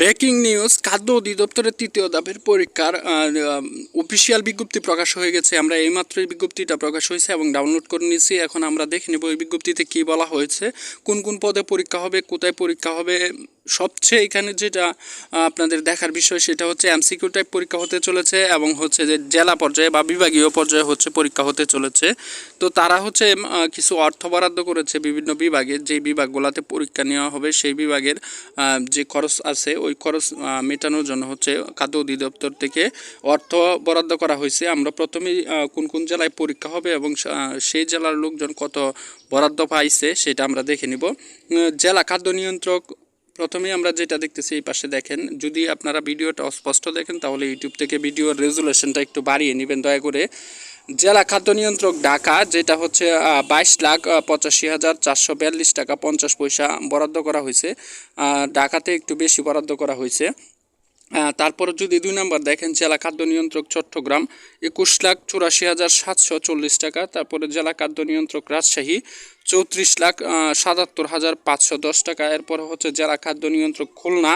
Breaking news, খাদ্য অধিদপ্তরের তৃতীয় ধাপের পরীক্ষার অফিসিয়াল বিজ্ঞপ্তি প্রকাশ হয়ে গেছে। আমরা এইমাত্র এই বিজ্ঞপ্তিটা প্রকাশ হয়েছে এবং ডাউনলোড করে নিয়েছি। এখন আমরা দেখে নেব এই বিজ্ঞপ্তিতে কী বলা হয়েছে, কোন কোন পদে পরীক্ষা হবে, কোথায় পরীক্ষা হবে সবচেয়ে এখানে যেটা আপনাদের দেখার বিষয় সেটা হচ্ছে এমসিকিউ টাইপ পরীক্ষা হতে চলেছে এবং হচ্ছে যে জেলা পর্যায়ে বা বিভাগীয় পর্যায়ে হচ্ছে পরীক্ষা হতে চলেছে। তো তারা হচ্ছে কিছু অর্থ বরাদ্দ করেছে বিভিন্ন বিভাগে। যেই বিভাগগুলোতে পরীক্ষা নেওয়া হবে সেই বিভাগের যে খরচ আছে ওই খরচ মেটানোর জন্য হচ্ছে খাদ্য অধিদপ্তর থেকে অর্থ বরাদ্দ করা হয়েছে। আমরা প্রথমেই কোন কোন জেলায় পরীক্ষা হবে এবং সেই জেলার লোকজন কত বরাদ্দ পাইছে সেটা আমরা দেখে নিব। জেলা খাদ্য নিয়ন্ত্রক প্রথমেই আমরা যেটা দেখতেছি এই পাশে দেখেন, যদি আপনারা ভিডিওটা অস্পষ্ট দেখেন, তাহলে ইউটিউব থেকে ভিডিওর রেজুলেশনটা একটু বাড়িয়ে নেবেন, দয়া করে। জেলা খাদ্য নিয়ন্ত্রক ঢাকা, যেটা হচ্ছে বাইশ লাখ পঁচাশি হাজার চারশো বিয়াল্লিশ টাকা পঞ্চাশ পয়সা বরাদ্দ করা হয়েছে। ঢাকাতে একটু বেশি বরাদ্দ করা হয়েছে। তারপর যদি দুই নম্বর দেখেন, জেলা খাদ্য নিয়ন্ত্রক চট্টগ্রাম, একুশ লাখ চুরাশি হাজার সাতশো চল্লিশ টাকা। তারপরে জেলা খাদ্য নিয়ন্ত্রক রাজশাহী, চৌত্রিশ লাখ সাতাত্তর হাজার পাঁচশো দশ টাকা। এরপর হচ্ছে জেলা খাদ্য নিয়ন্ত্রক খুলনা,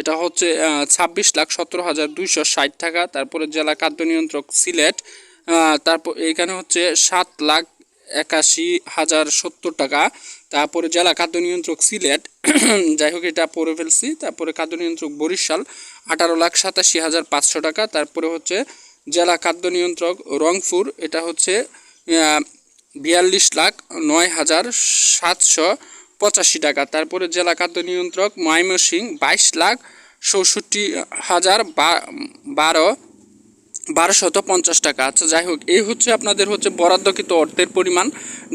এটা হচ্ছে ছাব্বিশ লাখ সতেরো হাজার দুইশো ষাট টাকা। তারপরে জেলা খাদ্য নিয়ন্ত্রক সিলেট তারপর এখানে হচ্ছে সাত লাখ একাশি হাজার সত্তর টাকা। তারপরে জেলা খাদ্য নিয়ন্ত্রক সিলেট, যাই হোক এটা পড়ে ফেলছি। তারপরে খাদ্য নিয়ন্ত্রক বরিশাল, আঠারো লাখ সাতাশি হাজার পাঁচশো টাকা। তারপরে হচ্ছে জেলা খাদ্য নিয়ন্ত্রক রংপুর, এটা হচ্ছে বিয়াল্লিশ লাখ নয় হাজার সাতশো পঁচাশি টাকা। তারপরে জেলা খাদ্য নিয়ন্ত্রক ময়মনসিংহ, বাইশ লাখ চৌষট্টি হাজার বারো বারোশত পঞ্চাশ টাকা। আচ্ছা যাই হোক, এই হচ্ছে আপনাদের হচ্ছে বরাদ্দকৃত অর্থের পরিমাণ।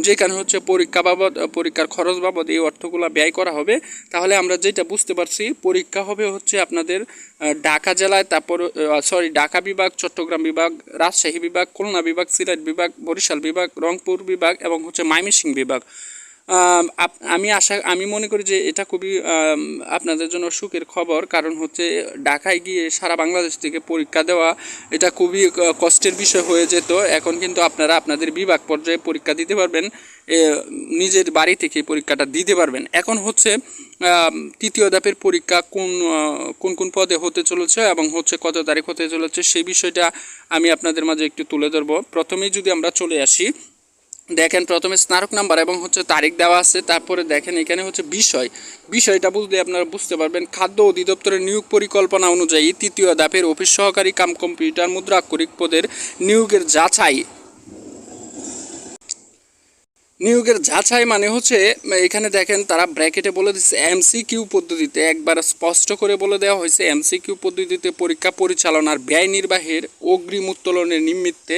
যেখানে হচ্ছে পরীক্ষা বাবদ, পরীক্ষার খরচ বাবদ এই অর্থগুলো ব্যয় করা হবে। তাহলে আমরা যেটা বুঝতে পারছি, পরীক্ষা হবে হচ্ছে আপনাদের ঢাকা জেলায়, তারপর সরি ঢাকা বিভাগ, চট্টগ্রাম বিভাগ, রাজশাহী বিভাগ, খুলনা বিভাগ, সিলেট বিভাগ, বরিশাল বিভাগ, রংপুর বিভাগ এবং হচ্ছে ময়মনসিংহ বিভাগ। আম, আশা আমি মনে করি যে এটা খুবই আপনাদের জন্য সুখের খবর। কারণ হচ্ছে ঢাকায় গিয়ে সারা বাংলাদেশ থেকে পরীক্ষা দেওয়া এটা খুবই কষ্টের বিষয় হয়ে যেত। এখন কিন্তু আপনারা আপনাদের বিভাগ পর্যায়ে পরীক্ষা দিতে পারবেন। নিজের বাড়ি থেকে পরীক্ষাটা দিতে পারবেন। এখন হচ্ছে তৃতীয় ধাপের পরীক্ষা কোন কোন কোন পদে হতে চলেছে এবং হচ্ছে কত তারিখ হতে চলেছে সেই বিষয়টা আমি আপনাদের মাঝে একটু তুলে ধরবো। প্রথমেই যদি আমরা চলে আসি দেখেন, প্রথমে স্নারক নাম্বার এবং হচ্ছে তারিখ দেওয়া আছে, তারপরে দেখেন এখানে হচ্ছে বিষয়। বিষয়টা বুঝতে আপনারা বুঝতে পারবেন, খাদ্য অধিদপ্তরের নিয়োগ পরিকল্পনা অনুযায়ী তৃতীয় ধাপের অফিস সহকারী কাম কম্পিউটার মুদ্রাক্ষরিক পদের নিয়োগের যাচাই। নিয়োগের যাচাই মানে হচ্ছে, এখানে দেখেন তারা ব্র্যাকেটে বলে দিচ্ছে, এমসিকিউ পদ্ধতিতে একবার স্পষ্ট করে বলে দেওয়া হয়েছে, এমসিকিউ পদ্ধতিতে পরীক্ষা পরিচালনার ব্যয় নির্বাহের অগ্রিম উত্তোলনের নিমিত্তে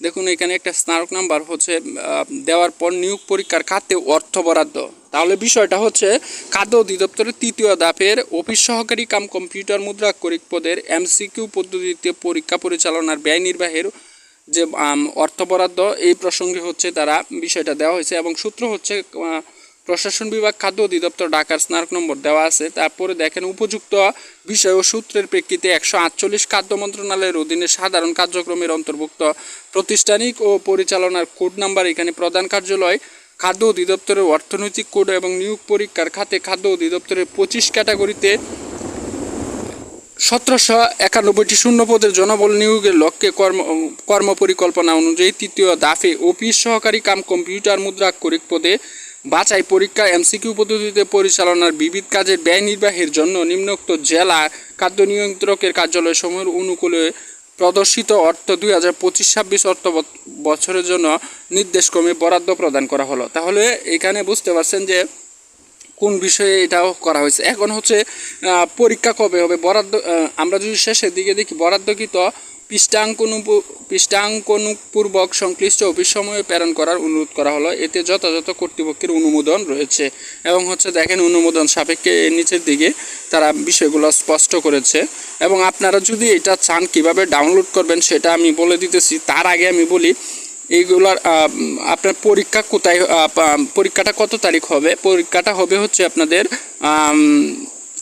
দেখুন, এখানে একটা স্নারক নাম্বার হচ্ছে দেওয়ার পর নিয়োগ পরীক্ষার খাতে অর্থ বরাদ্দ। তাহলে বিষয়টা হচ্ছে, খাদ্য অধিদপ্তরের তৃতীয় ধাপের অফিস সহকারী কাম কম্পিউটার মুদ্রা করিক পদের এমসিকিউ পদ্ধতিতে পরীক্ষা পরিচালনার ব্যয় নির্বাহের যে অর্থ বরাদ্দ, এই প্রসঙ্গে হচ্ছে তারা বিষয়টা দেওয়া হয়েছে এবং সূত্র হচ্ছে প্রশাসন বিভাগ, খাদ্য অধিদপ্তর, ঢাকার স্নারক নম্বর দেওয়া আছে। তারপরে দেখেন, উপযুক্ত বিষয় ও সূত্রের প্রেক্ষিতে একশো আটচল্লিশ খাদ্য মন্ত্রণালয়ের অধীনে সাধারণ কার্যক্রমের অন্তর্ভুক্ত প্রতিষ্ঠানিক ও পরিচালনার কোড নাম্বার এখানে প্রধান কার্যালয়। খাদ্য অধিদপ্তরের অর্থনৈতিক কোড এবং নিয়োগ পরীক্ষার খাতে খাদ্য অধিদপ্তরের পঁচিশ ক্যাটাগরিতে সতেরোশো একানব্বইটি শূন্য পদের জনবল নিয়োগের লক্ষ্যে কর্ম, কর্মপরিকল্পনা অনুযায়ী তৃতীয় দাফে অফিস সহকারী কাম কম্পিউটার মুদ্রাক্ষরিক পদে বাছাই পরীক্ষা এমসিকিউ পদ্ধতিতে পরিচালনার বিবিধ কাজের ব্যয় নির্বাহের জন্য নিম্নোক্ত জেলা খাদ্য নিয়ন্ত্রকের কার্যালয়সমূহের অনুকূলে প্রদর্শিত অর্থ দুই হাজার পঁচিশ ছাব্বিশ অর্থ বছরের জন্য নির্দেশক্রমে বরাদ্দ প্রদান করা হলো। তাহলে এখানে বুঝতে পারছেন যে কোন বিষয়ে এটাও করা হয়েছে। এখন হচ্ছে পরীক্ষা কবে হবে? বরাদ্দ আমরা যদি শেষের দিকে দেখি, বরাদ্দকৃত পৃষ্ঠাঙ্কনু পৃষ্ঠাঙ্কনুপূর্বক সংশ্লিষ্ট অফিস সময়ে প্রেরণ করার অনুরোধ করা হলো। এতে যথাযথ কর্তৃপক্ষের অনুমোদন রয়েছে এবং হচ্ছে দেখেন অনুমোদন সাপেক্ষে নিচের দিকে তারা বিষয়গুলো স্পষ্ট করেছে এবং আপনারা যদি এটা চান কীভাবে ডাউনলোড করবেন সেটা আমি বলে দিতেছি। তার আগে আমি বলি, এইগুলার আপনার পরীক্ষা কোথায় পরীক্ষাটা কত তারিখ হবে? পরীক্ষাটা হবে হচ্ছে আপনাদের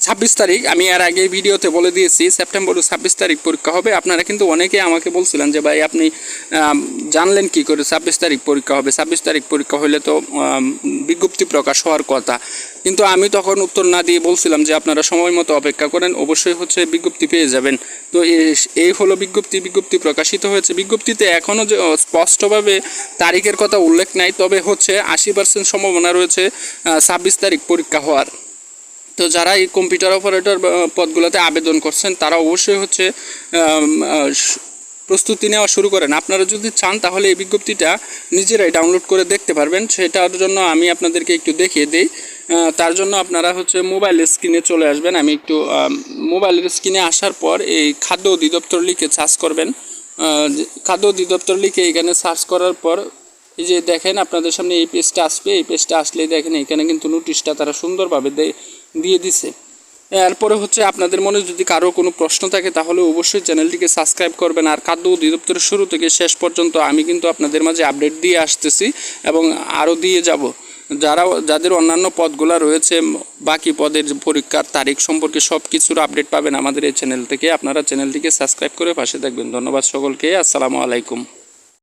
ছাব্বিশ তারিখ, আমি এর আগে ভিডিওতে বলে দিয়েছি সেপ্টেম্বরের ছাব্বিশ তারিখ পরীক্ষা হবে। আপনারা কিন্তু অনেকে আমাকে বলছিলেন যে, ভাই, আপনি জানলেন কি করে ছাব্বিশ তারিখ পরীক্ষা হবে? ছাব্বিশ তারিখ পরীক্ষা হলে তো বিজ্ঞপ্তি প্রকাশ হওয়ার কথা। কিন্তু আমি তখন উত্তর না দিয়ে বলছিলাম যে, আপনারা সময় মতো অপেক্ষা করেন, অবশ্যই হচ্ছে বিজ্ঞপ্তি পেয়ে যাবেন। তো এই হলো বিজ্ঞপ্তি বিজ্ঞপ্তি প্রকাশিত হয়েছে। বিজ্ঞপ্তিতে এখনও যে স্পষ্টভাবে তারিখের কথা উল্লেখ নাই, তবে হচ্ছে আশি পার্সেন্ট সম্ভাবনা রয়েছে ছাব্বিশ তারিখ পরীক্ষা হওয়ার। তো যারা এই কম্পিউটার অপারেটর পদগুলোতে আবেদন করছেন, তারা অবশ্যই হচ্ছে প্রস্তুতি নেওয়া শুরু করেন। আপনারা যদি চান, তাহলে এই বিজ্ঞপ্তিটা নিজেরাই ডাউনলোড করে দেখতে পারবেন। সেটার জন্য আমি আপনাদেরকে একটু দেখিয়ে দিই। তার জন্য আপনারা হচ্ছে মোবাইল স্ক্রিনে চলে আসবেন। আমি একটু মোবাইলের স্ক্রিনে আসার পর এই খাদ্য অধিদপ্তর লিখে সার্চ করবেন। খাদ্য অধিদপ্তর লিখে এখানে সার্চ করার পর, এই যে দেখেন, আপনাদের সামনে এই পেজটা আসবে। এই পেজটা আসলেই দেখেন, এখানে কিন্তু নোটিশটা তারা সুন্দরভাবে দে- দিয়ে দিছে। এরপরে হচ্ছে আপনাদের মনে যদি কারও কোনো প্রশ্ন থাকে, তাহলে অবশ্যই চ্যানেলটিকে সাবস্ক্রাইব করবেন। আর খাদ্য অধিদপ্তরের শুরু থেকে শেষ পর্যন্ত আমি কিন্তু আপনাদের মাঝে আপডেট দিয়ে আসতেছি এবং আরও দিয়ে যাব। যারা, যাদের অন্যান্য পদগুলো রয়েছে, বাকি পদের পরীক্ষার তারিখ সম্পর্কে সব কিছুর আপডেট পাবেন আমাদের এই চ্যানেল থেকে। আপনারা চ্যানেলটিকে সাবস্ক্রাইব করে পাশে থাকবেন। ধন্যবাদ সকলকে। আসসালামু আলাইকুম।